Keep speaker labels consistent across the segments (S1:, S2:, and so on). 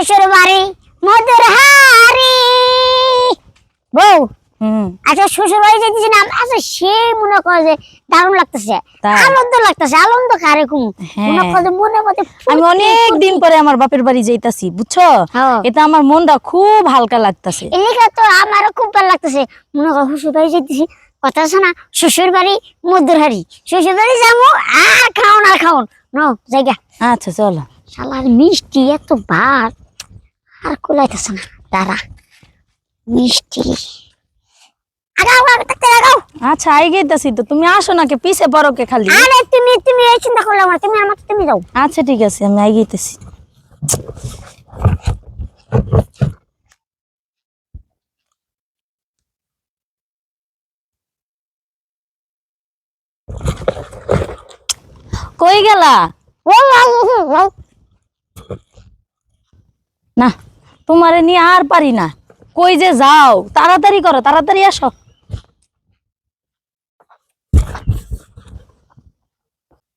S1: শ্বশুর বাড়ি মধুর হারি বউ আচ্ছা শ্বশুর বাড়ি আচ্ছা সে মনে করে যে দারুণ লাগতেছে। আনন্দ লাগতেছে আনন্দ কারে কুম?
S2: হ্যাঁ।
S1: মনে করে মনের
S2: আমি অনেক দিন পরে আমার বাপের বাড়ি যাইতাছি বুঝছ?
S1: হ্যাঁ।
S2: এতে আমার মনটা খুব হালকা লাগতাছে।
S1: এদিকে তো আমারও খুব ভালো লাগতেছে। মনে করো শ্বশুর বাড়ি যেতেছি কথা আছে না শ্বশুর বাড়ি মধুর হারি শ্বশুর বাড়ি যাব আর খাওন আর খাওন। নো জায়গা।
S2: আচ্ছা চলো।
S1: শালার মিষ্টি এত ভাত। আর কুলাইতেছে না দাঁড়া। মিষ্টি। আগাও আগাও তাতে আগাও
S2: আচ্ছা আই গেতাছি তো তুমি আসো নাকি পিছে পড়ো কে খালি।
S1: আরে তুমি তুমি এই চিন্তা করলাম না তুমি যাও।
S2: আচ্ছা ঠিক আছে আমি আই গেতেছি কই গেলা। না। তোমারে নিয়ে আর পারি না। কই যে যাও? তাড়াতাড়ি করো তাড়াতাড়ি আসো।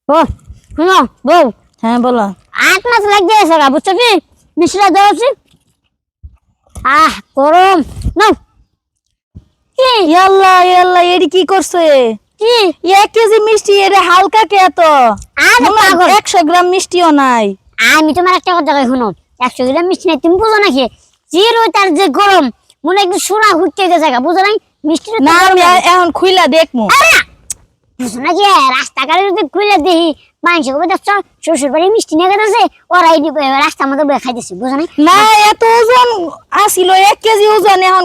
S1: ও শুনো বউ।
S2: হ্যাঁ বলো।
S1: আট মাস লাগছে এসে গা বুঝছ কি? দেওয়াছি আহ গরম। নাও। কি?
S2: ইয়াল্লা ইয়াল্লা এডি কি করছে?
S1: কি?
S2: এক কেজি মিষ্টি এরে হালকা কে এত?
S1: আরে
S2: একশো গ্রাম মিষ্টিও নাই।
S1: আমি তোমার একটা কথা কই শুনো? একশো গ্রাম মিষ্টি নাই। তুমি বুঝো নাকি? জিরো তার যে গরম মনে হয় একটু সোনা হুটতে গেছে বুঝো নাই?
S2: না আমি এখন খুইলা
S1: না, বুঝো নাকি? রাস্তাঘাটে যদি খুলে দেখি কবে দেখছ? শ্বশুর বাড়ি মিষ্টি নিয়ে গেছে ওরা এই রাস্তার মধ্যে বয়ে খাইতেছে বুঝো নাই?
S2: না এত ওজন আসিল এক কেজি ওজন এখন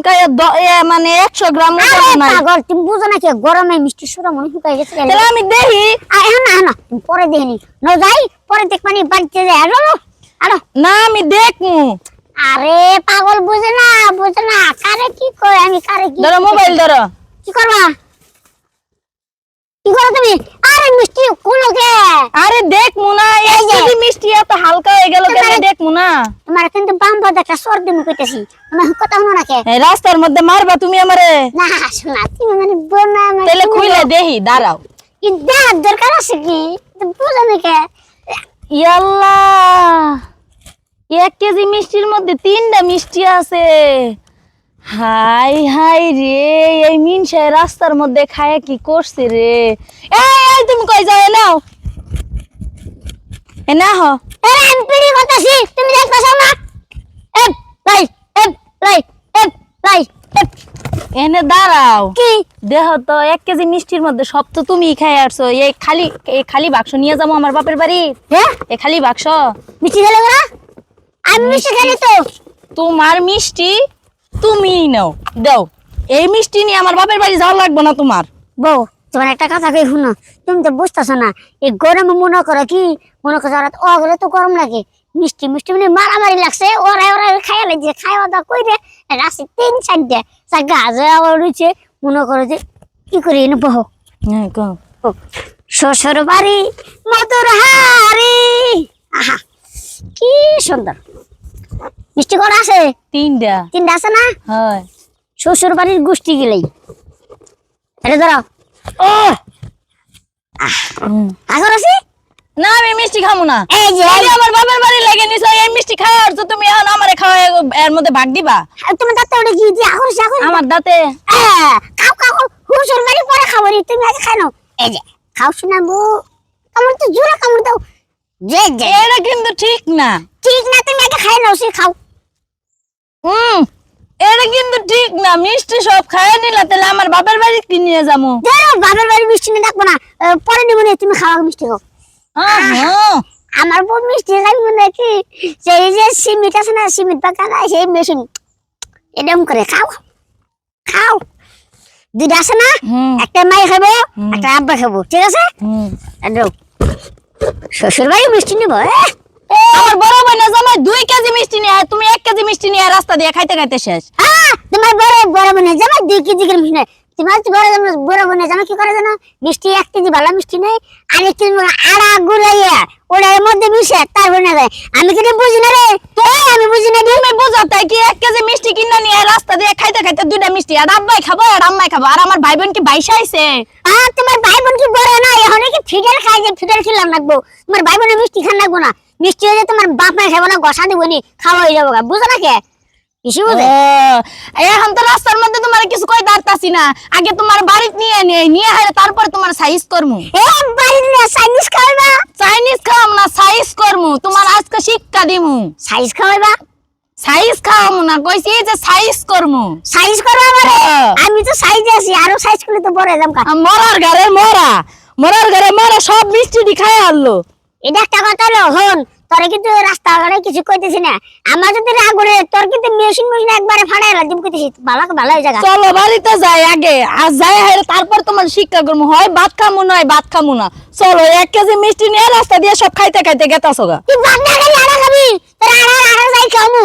S2: মানে একশো গ্রাম ওজন
S1: পাগল তুমি বুঝো নাকি? গরমে মিষ্টি সুরা মনে শুকাই গেছে
S2: আমি দেখি।
S1: এখন না না তুমি পরে দেখিনি ন যাই পরে দেখ মানে বাড়িতে যাই আরও
S2: না আমি দেখমু।
S1: আরে পাগল বুঝে না বুঝে না। কারে কি কয় আমি কারে কি
S2: ধরো মোবাইল ধরো।
S1: কি করবা? কি করো তুমি? আরে মিষ্টি কুলোকে
S2: আরে দেখমু না এক
S1: যে।
S2: মিষ্টি এত হালকা হয়ে গেল কেন?
S1: তোমার-
S2: দেখমু না।
S1: তোমার কিন্তু বাম বাদ একটা সর্দি মুখ কইতেছি। তোমার কথা শুনো না কে
S2: এই রাস্তার মধ্যে মারবা তুমি আমারে।
S1: না শোনা তুমি মানে বোনা আমার
S2: তাহলে
S1: কি
S2: খুইলে? দেখি দাঁড়াও।
S1: কি দেওয়ার দরকার আছে কি? বুঝো না কে
S2: ইয়াল্লা এক কেজি মিষ্টির মধ্যে তিনটা মিষ্টি আছে। হাই হাই রে এই মিনসা রাস্তার মধ্যে খায় কি করছে রে? এই এই তুমি কই যাও নাও। এ না হ
S1: আরে আমি পিড়ি করতেছি তুমি দেখতেছো না? এপ লাই এপ লাই এপ লাই এপ
S2: এনে দাঁড়াও।
S1: কি?
S2: দেহ তো এক কেজি মিষ্টির মধ্যে সব তো তুমি খাই আসছো। এই খালি এই খালি বাক্স নিয়ে যাব আমার বাপের বাড়ি।
S1: হ্যাঁ?
S2: এ খালি বাক্স।
S1: মিষ্টি খেলে না? আমি খেলি তো
S2: তোমার মিষ্টি তুমি নাও। দাও। এই মিষ্টি নিয়ে আমার বাপের বাড়ি যাওয়া লাগবে না তোমার।
S1: বউ তোমার একটা কথা কই শুনো। তুমি তো বুঝতেছো না এই গরমে মনে করো কি মনে করো ওরা ওগুলো তো গরম লাগে। মিষ্টি মিষ্টি মানে মারামারি লাগছে ওরা ওরা খাইয়া লাগছে খাওয়া দাওয়া কইরে রাস্তায় তিন চার গাছ আবার রয়েছে মনে করো যে কি করি এনে বহ।
S2: হ্যাঁ।
S1: শ্বশুর বাড়ি মধুর হারি আহা। কি সুন্দর। মিষ্টি করা আছে?
S2: তিনটা।
S1: তিনটা আছে না?
S2: হয়।
S1: শ্বশুর বাড়ির গোষ্ঠী গেলেই। এটা ধরো। ও আগর আছে?
S2: না আমি মিষ্টি খাব না।
S1: এই যে
S2: আমার বাপের বাড়ি লেগে নিছো এই মিষ্টি খাওয়া তো তুমি এখন আমারে খাওয়া এর মধ্যে ভাগ দিবা।
S1: তোমার দাঁতে ওটা কি? দিয়ে আগর আছে আগর?
S2: আমার দাঁতে।
S1: আহ, খাও খাও খাও শ্বশুর বাড়ি পরে খাব তুমি আজ খাই নাও। এই যে খাও শোনা বউ তো জোরে কামড় দাও। যে যে
S2: এটা কিন্তু ঠিক না।
S1: ঠিক না তুমি আগে খাই নাও সে খাও।
S2: হুম এটা কিন্তু ঠিক না। মিষ্টি সব খাইয়ে নিলা তাহলে আমার বাপের বাড়ি কি নিয়ে যাব?
S1: বাবার বাড়ি মিষ্টি নিয়ে ডাকবো না। পরে নিবো না তুমি খাওয়া মিষ্টি
S2: আহ,
S1: আমার বউ মিষ্টি লাগবে নাকি সেই যে সিমিট আছে না সিমিট বাগান সেই মেশিন। এরকম করে খাও খাও। দুইটা আছে না একটা মাই খাব একটা আব্বা খাব। ঠিক আছে? শ্বশুর বাড়ি মিষ্টি নিবো
S2: আমার বড় বোন জামাই দুই কেজি মিষ্টি নিয়ে তুমি এক কেজি মিষ্টি নিয়ে রাস্তা দিয়ে খাইতে খাইতে শেষ।
S1: তোমার বড় বড় বোনের জামা দুই কেজি করে মিষ্টি তোমার তো বড় বড় বোনের জামা কি করে জানো? মিষ্টি এক কেজি ভালো মিষ্টি নেই আর এক কেজি আড়া মধ্যে মিশে না যায়। আমি কিন্তু বুঝি না রে? আমি বুঝি না
S2: তুমি বুঝো তাই কি এক কেজি মিষ্টি কিনে নিয়ে রাস্তা দিয়ে খাইতে খাইতে দুইটা মিষ্টি আর আব্বাই খাব আর আম্মাই খাব আর আমার ভাই বোন কি বাইশে আইছে?
S1: আর তোমার ভাই বোন কি বড় না এখন ফিডার খাই যে ফিডার খেলাম লাগবো। তোমার ভাই বোনের মিষ্টি খান লাগবো না। মিষ্টি হয়ে যায় তোমার বাপ মা খাব না গসা দিব নি খাওয়া হয়ে যাব বুঝো না কে? কিছু বুঝে?
S2: এখন তো রাস্তার মধ্যে তোমার কিছু কই দাঁড়তাছি না। আগে তোমার বাড়িতে নিয়ে নেই নিয়ে হারে তারপর তোমার সাইজ করমু।
S1: এ বাড়ি না চাইনিজ খাওয়াইবা?
S2: চাইনিজ খাওয়াম না সাইজ করমু। তোমার আজকে শিক্ষা দিমু।
S1: সাইজ খাওয়াইবা?
S2: সাইজ খাওয়ামু না কইছি যে সাইজ করমু।
S1: সাইজ করবা
S2: হ্যাঁ।
S1: আমি তো সাইজে আছি আরও সাইজ করলে তো বড় যাম কা।
S2: আর মরার ঘরে মরা। মরার ঘরে মরা সব মিষ্টি খায় আনলো।
S1: এটা একটা কথা হলো হন তোর কিন্তু রাস্তা ঘাটে কিছু কইতেছি না। আমার যদি রাগ করে তোর কিন্তু মেশিন মেশিন একবারে ফাড়াই দিম কইতেছি ভালো ভালো জায়গা
S2: চলো বাড়িতে যাই আগে। আর যাই হারে তারপর তোমার শিক্ষা করমু। হয় ভাত খামু নয় ভাত খামু না। চলো এক কেজি মিষ্টি নিয়ে রাস্তা দিয়ে সব খাইতে খাইতে গেতাছো গা।
S1: তুই ভাত না খালি আড়া খাবি। তোর আড়া আড়া যাই খামু।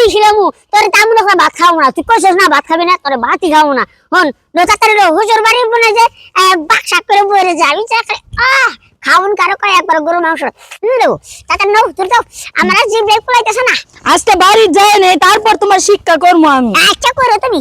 S1: উড়িছিলামু তোর তামু না ভাত খাব না। তুই কইছিস না ভাত খাবি না তোর ভাতই খাব না। হন লোকাতারে হুজুর বাড়ি বনে যে বাক্সা করে বইরে যে আমি চা খাই আহ! খাউন কারও কয় একবার গরু মাংস। দেবো তাতে নাও তোর তো আমার জিভ লেগ পলাইতেছে না।
S2: আজকে বাড়ি যাই নেই তারপর তোমার শিক্ষা করব আমি।
S1: আচ্ছা করো তুমি।